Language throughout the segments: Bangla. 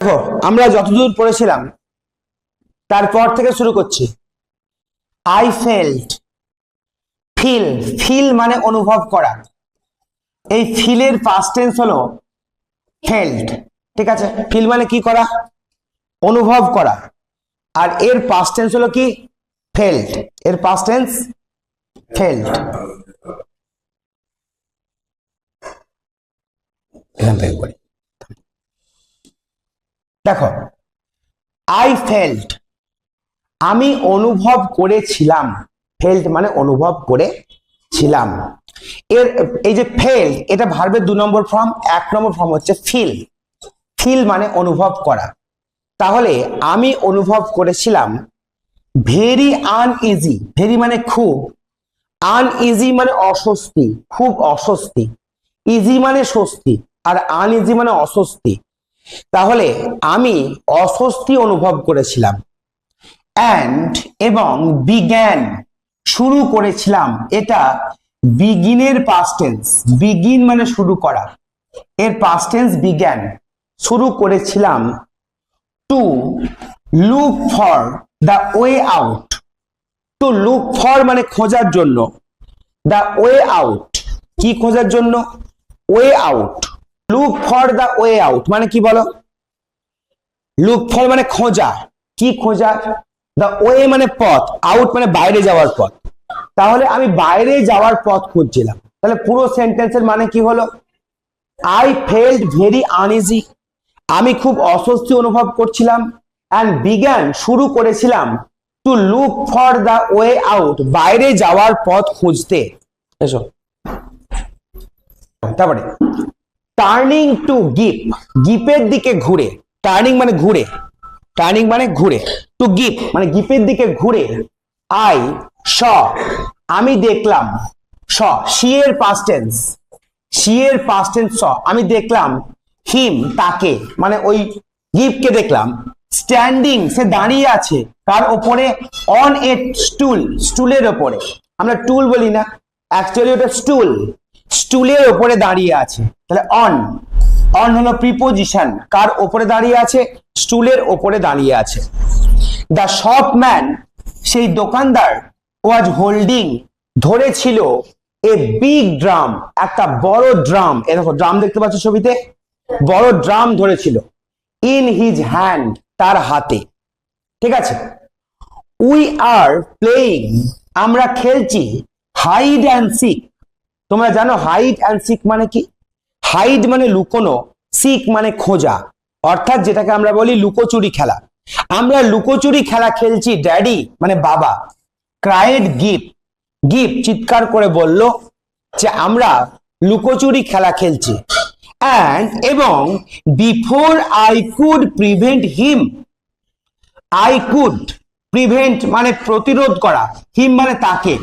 দেখো, আমরা যতদূর পড়েছিলাম, তারপর থেকে শুরু করছি। আই ফেল্ট ফিল ফিল মানে অনুভব করা। এই ফিলের পাস্ট টেন্স হলো ফেল্ট ঠিক আছে? ফিল মানে কি করা? অনুভব করা। আর এর পাস্ট টেন্স হলো কি? ফেল্ট এর পাস্ট টেন্স ফেল্ট এখান থেকে করি দেখো আই ফেল্ট আমি অনুভব করেছিলাম। ফেল্ট মানে অনুভব করেছিলাম। এর, এই যে ফেল এটা ভার্বের দু নম্বর ফর্ম এক নম্বর ফর্ম হচ্ছে ফিল ফিল মানে অনুভব করা। তাহলে আমি অনুভব করেছিলাম ভেরি আনইজি ভেরি মানে খুব আনইজি মানে অস্বস্তি, খুব অস্বস্তি ইজি মানে স্বস্তি, আর আনইজি মানে অস্বস্তি। তাহলে আমি অস্বস্তি অনুভব করেছিলাম। অ্যান্ড এবং বিজ্ঞান শুরু করেছিলাম। এটা বিগিনের পাস্টেন্স বিগিন মানে শুরু করা। এর পাস্টেন্স বিজ্ঞান। শুরু করেছিলাম to look for the way out to look for মানে খোঁজার জন্য। দ্য ওয়ে আউট কি খোঁজার জন্য? Way out look for the way out মানে কি বলো? লুক ফর মানে খোঁজা। কি খোঁজা? দ্য ওয়ে মানে পথ। আউট মানে বাইরে যাওয়ার পথ। তাহলে আমি বাইরে যাওয়ার পথ খুঁজছিলাম। তাহলে পুরো সেন্টেন্সের মানে কি হলো? আই ফেল্ট ভেরি আনইজি আমি খুব অস্বস্তি অনুভব করছিলাম। অ্যান্ড বিজ্ঞান শুরু করেছিলাম to look for the way out বাইরে যাওয়ার পথ খুঁজতে। এসো। তারপরে। টার্নিং টু গিপ গিপের দিকে ঘুরে। টার্নিং মানে ঘুরে। টার্নিং মানে ঘুরে। টু গিপ মানে গিপের দিকে ঘুরে। আই স আমি দেখলাম। স শিয়ের পাস্ট টেন্স শিয়ের পাস্ট টেন্স স আমি দেখলাম। হিম তাকে। মানে ওই গিফটকে দেখলাম। স্ট্যান্ডিং সে দাঁড়িয়ে আছে। কার ওপরে অন এ স্টুল স্টুলের ওপরে। আমরা টুল বলি না। অ্যাকচুয়ালি ওটা স্টুল স্টুলের ওপরে দাঁড়িয়ে আছে। তাহলে অন অন হলো প্রিপোজিশন কার ওপরে দাঁড়িয়ে আছে? স্টুলের ওপরে দাঁড়িয়ে আছে। দ্য শপ ম্যান সেই দোকানদার ওয়াজ হোল্ডিং ধরেছিল এ বিগ ড্রাম একটা বড় ড্রাম এ দেখো ড্রাম দেখতে পাচ্ছ ছবিতে? বড় ড্রাম ধরেছিল ইন হিজ হ্যান্ড তার হাতে। ঠিক আছে? উই আর প্লেইং আমরা খেলছি হাইড অ্যান্ড সিক তোমরা জানো হাইড অ্যান্ড সিক মানে কি? হাইড মানে লুকোনো সিক মানে খোঁজা। অর্থাৎ যেটাকে আমরা বলি লুকোচুরি খেলা। আমরা লুকোচুরি খেলা খেলছি ড্যাডি মানে বাবা। ক্রাইড গিফট গিফট চিৎকার করে বলল যে আমরা লুকোচুরি খেলা খেলছি। অ্যান্ড এবং before I could prevent him I could prevent মানে প্রতিরোধ করা। হিম মানে তাকে।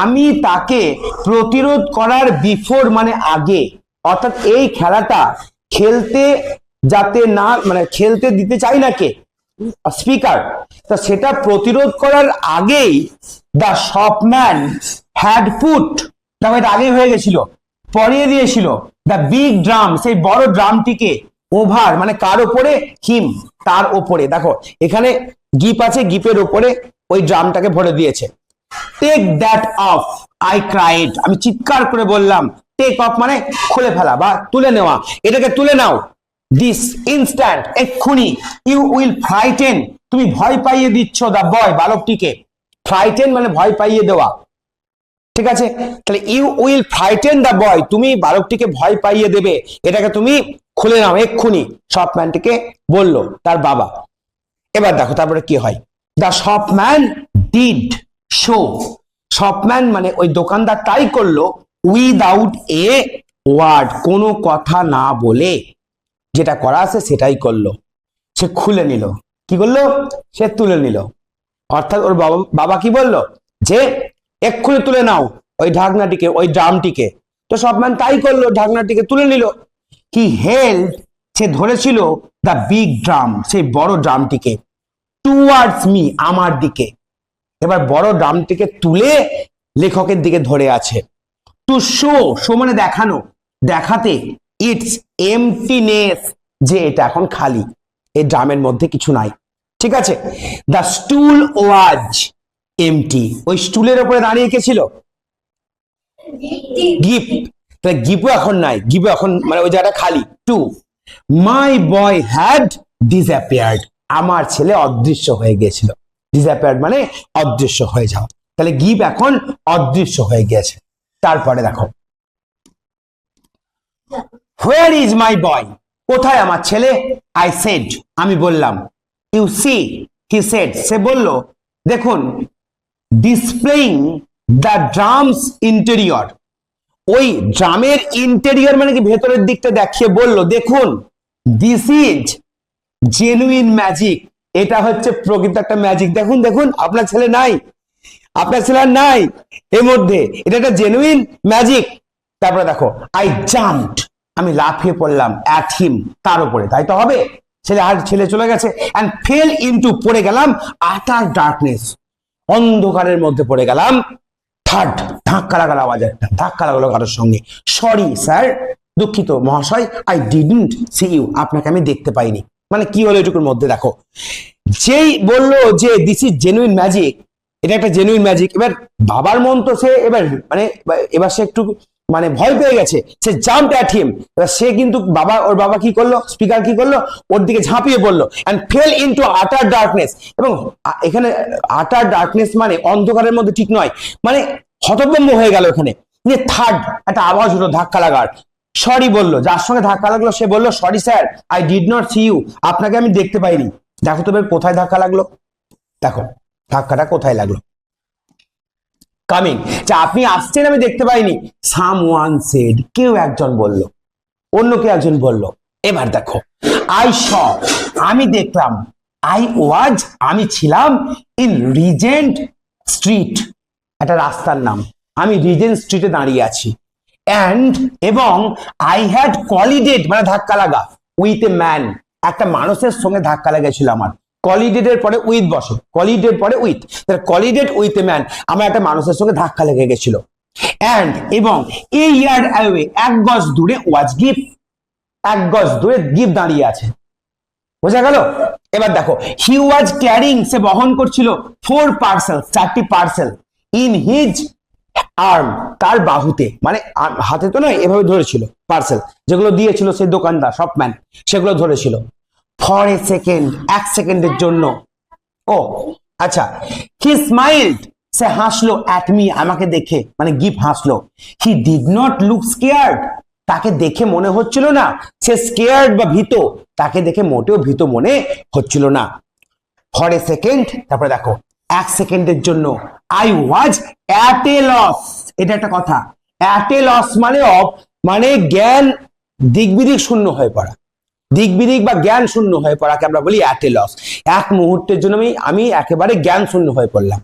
আমি তাকে প্রতিরোধ করার বিফোর মানে আগে। অর্থাৎ এই খেলাটা খেলতে যাতে না মানে খেলতে দিতে চাই না কে? স্পিকার তা সেটা প্রতিরোধ করার আগেই দ্য শপম্যান হ্যাড পুট দেখো এটা আগেই হয়ে গেছিল, পরিয়ে দিয়েছিল দ্য বিগ ড্রাম সেই বড় ড্রামটিকে ওভার মানে কার ওপরে? হিম তার ওপরে। দেখো, এখানে গিপ আছে গিপের ওপরে ওই ড্রামটাকে ভরে দিয়েছে। Take that off I cried আমি চিৎকার করে বললাম টেক অফ মানে খুলে ফেলা বা তুলে নেওয়া। এটাকে তুলে নাও। দিস ইনস্ট্যান্ট এক্ষুনি। ইউ উইল ফ্রাইটেন তুমি ভয় পাইয়ে দিচ্ছ দা বয় বালকটিকে। ফ্রাইটেন মানে ভয় পাইয়ে দেওয়া। ঠিক আছে? তাহলে you will frighten the boy তুমি বালকটিকে ভয় পাইয়ে দেবে। এটাকে তুমি খুলে নাও এক্ষুনি। সব শপম্যানটিকে বলল, তার বাবা। এবার দেখো তারপরে কি হয়। The the shopman did show shopman মানে ওই দোকানদার তাই করল উইদাউট এ ওয়ার্ড কোনো কথা না বলে যেটা করা আছে সেটাই করল। সে খুলে নিল। কি করল? সে তুলে নিল। অর্থাৎ ওর বাবা বাবা কি বলল? যে এক্ষুনি তুলে নাও ওই ঢাকনাটিকে, ওই ড্রামটিকে। তো সবম্যান তাই করল, ঢাকনাটিকে তুলে নিল। কি হেল্ড সে ধরেছিল দ্য বিগ ড্রাম সেই বড় ড্রামটিকে টুয়ার্ডস মি আমার দিকে। এবার বড় ড্রামটিকে তুলে লেখকের দিকে ধরে আছে। টু শো শো মানে দেখানো। দেখাতে ইটস এমটিনেস যে এটা এখন খালি। এই ড্রামের মধ্যে কিছু নাই। ঠিক আছে? দ্য স্টুল ওয়াজ এমটি ওই স্টুলের উপরে দাঁড়িয়ে কে ছিল? গিফট তাহলে গিপও এখন নাই। গিপও এখন মানে ওই জায়গাটা খালি। Too my boy had disappeared আমার ছেলে অদৃশ্য হয়ে গিয়েছিল। ডিসঅ্যাপিয়ার্ড মানে অদৃশ্য হয়ে যাও তাহলে গিপ এখন অদৃশ্য হয়ে গিয়েছে। তারপরে দেখো। হোয়ার ইজ মাই বয় কোথায় আমার ছেলে? আই সেড আমি বললাম। ইউ সি হি সেড সে বলল, দেখুন ডিসপ্লেইং দ্য ড্রামস ইন্টেরিয়র ওই ড্রামের ইন্টেরিয়র মানে কি ভেতরের দিকটা দেখিয়ে বলল, দেখুন দিস ইজ জেনুইন ম্যাজিক এটা হচ্ছে প্রকৃত একটা ম্যাজিক দেখুন দেখুন, আপনার ছেলে নাই। আপনার ছেলে নাই এর মধ্যে। এটা একটা জেনুইন ম্যাজিক তারপরে দেখো আই জাম্পড আমি লাফিয়ে পড়লাম অ্যাট হিম তার উপরে। তাই তো হবে। ছেলে আর ছেলে চলে গেছে। অ্যান্ড ফেল ইনটু পড়ে গেলাম আটার ডার্কনেস অন্ধকারের মধ্যে পড়ে গেলাম। থার্ড ধাক্কা লাগার আওয়াজ একটা। ধাক্কা লাগালো কারোর সঙ্গে। সরি স্যার দুঃখিত মহাশয় আই ডিডন্ট সি ইউ আপনাকে আমি দেখতে পাইনি। মানে কি হলো এটুকুর মধ্যে? দেখো, যেই বলল যে দিস ইজ জেনুইন ম্যাজিক এটা একটা জেনুইন ম্যাজিক এবার বাবার মন তো সে এবার মানে এবার সে একটু মানে ভয় পেয়ে গেছে, সে জাম্প অ্যাট হিম এবার সে কিন্তু বাবা, ওর বাবা কি করল স্পিকার কি করল, ওর দিকে ঝাঁপিয়ে পড়ল and fell into utter darkness এবং এখানে আটার ডার্কনেস মানে অন্ধকারের মধ্যে ঠিক নয় মানে হতভম্ব হয়ে গেল এখানে নিয়ে থার্ড একটা আওয়াজ হলো ধাক্কা লাগার। সরি বলল। যার সঙ্গে ধাক্কা লাগল, সে বলল sorry sir I did not see you আপনাকে আমি দেখতে পাইনি। দেখো তো এবার কোথায় ধাক্কা লাগল। দেখো, ধাক্কাটা কোথায় লাগল? কামিং যে আপনি আসছেন, আমি দেখতে পাইনি। সাম ওয়ান সেড কেউ একজন বলল। অন্য কেউ একজন বলল। এবার দেখো আই শ আমি দেখলাম আই ওয়াজ আমি ছিলাম ইন রিজেন্ট স্ট্রিট একটা রাস্তার নাম। আমি রিজেন্ট স্ট্রিটে দাঁড়িয়ে আছি। অ্যান্ড এবং আই হ্যাড কলিডেড মানে ধাক্কা লাগা উইথ এ ম্যান একটা মানুষের সঙ্গে ধাক্কা লেগেছিল আমার। কলিডেটের পরে উইথ বসে। কলিডেট পরে with collided with a man আমার একটা মানুষের সঙ্গে ধাক্কা লেগে গেছিল। অ্যান্ড এবং এই ইয়ার অ্যাওয়ে এক গজ দূরে ওয়াজ গিফট এক গজ দূরে গিফট দাঁড়িয়ে আছে। বোঝা গেল? এবার দেখো হি ওয়াজ ক্যারিং সে বহন করছিল ফোর পার্সেল চারটি পার্সেল ইন হিজ আর্ম তার বাহুতে মানে হাতে তো নয়, এভাবে ধরেছিল পার্সেল যেগুলো দিয়েছিল সেই দোকানদার শপম্যান সেগুলো ধরেছিল। ফর এ সেকেন্ড এক সেকেন্ডের জন্য। ও আচ্ছা হি স্মাইল্ড সে হাসলো অ্যাট মি আমাকে দেখে মানে গিফট হাসলো। He did not look scared তাকে দেখে মনে হচ্ছিল না, সে স্কেয়ার্ড বা ভীত, তাকে দেখে মোটেও ভীত মনে হচ্ছিল না। ফর এ সেকেন্ড তারপরে দেখো এক সেকেন্ডের জন্য। I was at a loss এটা একটা কথা। অ্যাট এ লস মানে অফ মানে জ্ঞান দিকবিদিক শূন্য হয়ে পড়া। দিকবিদিক বা জ্ঞান শূন্য হয়ে পড়াকে আমরা বলি অ্যাট এ লস এক মুহূর্তের জন্য আমি আমি একেবারে জ্ঞান শূন্য হয়ে পড়লাম।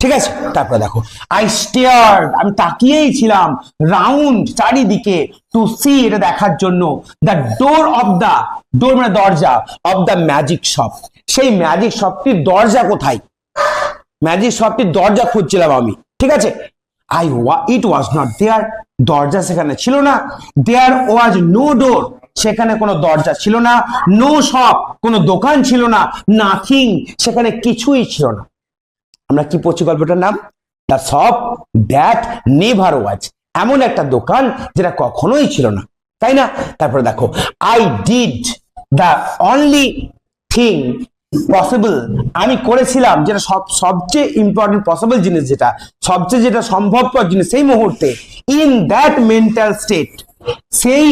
ঠিক আছে? তারপর দেখো। আই স্টেয়ার আমি তাকিয়েই ছিলাম রাউন্ড চারিদিকে টু সি এটা দেখার জন্য। The door of the door মানে দরজা অফ দ্য ম্যাজিক শপ সেই ম্যাজিক শপটির দরজা কোথায়? ম্যাজিক শপটির দরজা খুঁজছিলাম আমি, ঠিক আছে? আই ওয়া ইট ওয়াজ নট দেয়ার দরজা সেখানে ছিল না। দেয়ার ওয়াজ নো ডোর সেখানে কোনো দরজা ছিল না। নো শপ কোনো দোকান ছিল না। নাথিং সেখানে কিছুই ছিল না। আমরা কি পড়ছি গল্পটার নাম? The shop that never was এমন একটা দোকান যেটা কখনোই ছিল না, তাই না? তারপরে দেখো I did the only thing possible আমি করেছিলাম যেটা সব, সবচেয়ে ইম্পর্টেন্ট পসিবল জিনিস যেটা, সবচেয়ে যেটা সম্ভবপর জিনিস সেই মুহূর্তে ইন দ্যাট মেন্টাল স্টেট সেই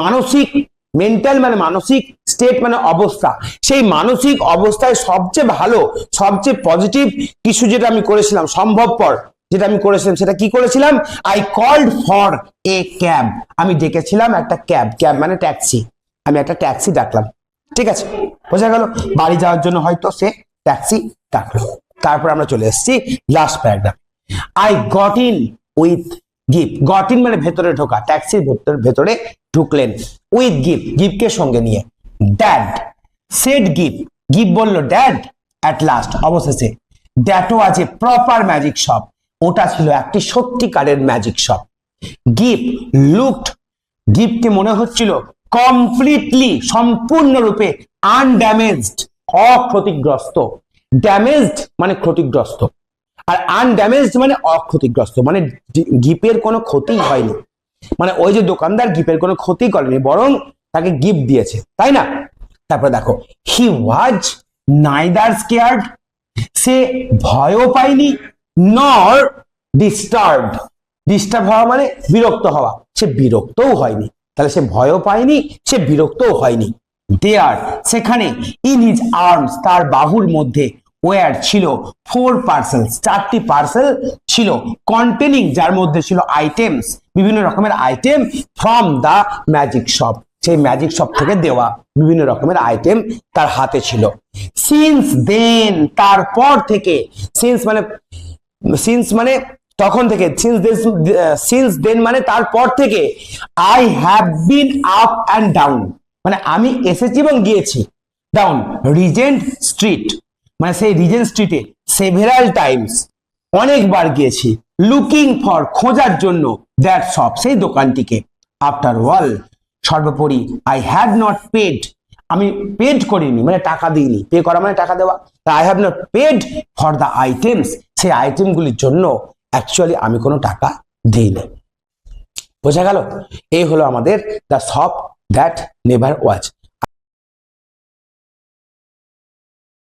মানসিক মেন্টাল মানে মানসিক স্টেট মানে অবস্থা, সেই মানসিক অবস্থায় সবচেয়ে ভালো, সবচেয়ে পজিটিভ কিছু যেটা আমি করেছিলাম, সম্ভবপর যেটা আমি করেছিলাম, সেটা কি করেছিলাম? I called for a cab আমি ডেকেছিলাম একটা ক্যাব ক্যাব মানে ট্যাক্সি আমি একটা ট্যাক্সি ডাকলাম। ঠিক আছে? বোঝা গেল? বাড়ি যাওয়ার জন্য হয়তো সে ট্যাক্সি ডাকলো তারপর আমরা চলে এসেছি last paragraph I got in with gift got in মানে ভেতরে ঢোকা। ট্যাক্সির ভেতর- ভেতরে ঢুকলেন। উইথ গিফট গিফটকে সঙ্গে নিয়ে। ড্যাড সেড গিফট গিফট বলল ড্যাড অ্যাট লাস্ট অবশেষে। Was a proper magic shop ওটা ছিল একটি সত্যিকারের ম্যাজিক শপ গিফট লুকড গিফটকে মনে হচ্ছিল কমপ্লিটলি সম্পূর্ণরূপে আনড্যামেজড অক্ষতিগ্রস্ত। ড্যামেজড মানে ক্ষতিগ্রস্ত। আর আনড্যামেজড মানে অক্ষতিগ্রস্ত মানে গি- গিফের কোনো ক্ষতি হয়নি। মানে ওই যে দোকানদার গিপের কোনো ক্ষতি করেনি, বরং তাকে গিফট দিয়েছে, তাই না? তারপরে দেখো হি ওয়াজ নাইদার স্কেয়ার্ড সে ভয়ও পায়নি নর ডিস্টার্বড ডিস্টার্ব হওয়া মানে বিরক্ত হওয়া, সে বিরক্তও হয়নি। তাহলে সে ভয়ও পায়নি, সে বিরক্তও হয়নি। দেয়ার সেখানে ইন হিজ আর্মস তার বাহুর মধ্যে ওয়ার ছিল ফোর পার্সেলস চারটি পার্সেল ছিল। কন্টেনিং যার মধ্যে ছিল আইটেমস বিভিন্ন রকমের item from the magic shop সেই ম্যাজিক শপ থেকে দেওয়া বিভিন্ন রকমের আইটেম তার হাতে ছিল। সিন্স দেন তারপর থেকে সিন্স মানে সিন্স মানে তখন থেকে সিন্স সিন্স দেন মানে তারপর থেকে I have been up and down মানে আমি এসেছি এবং গিয়েছি। ডাউন রিজেন্ট স্ট্রিট মানে সেই রিজেন্ট স্ট্রিটে সেভেরাল টাইমস অনেকবার গিয়েছি। লুকিং ফর খোঁজার জন্য দ্যাট শপ সেই দোকানটিকে। আফটার অল সর্বোপরি আই হ্যাড নট পেড আমি পেড করিনি মানে টাকা দিইনি। পে করা মানে টাকা দেওয়া। I have not paid for the items সেই আইটেমগুলির জন্য অ্যাকচুয়ালি আমি কোনো টাকা দিই না বোঝা গেল? এই হলো আমাদের the shop that never was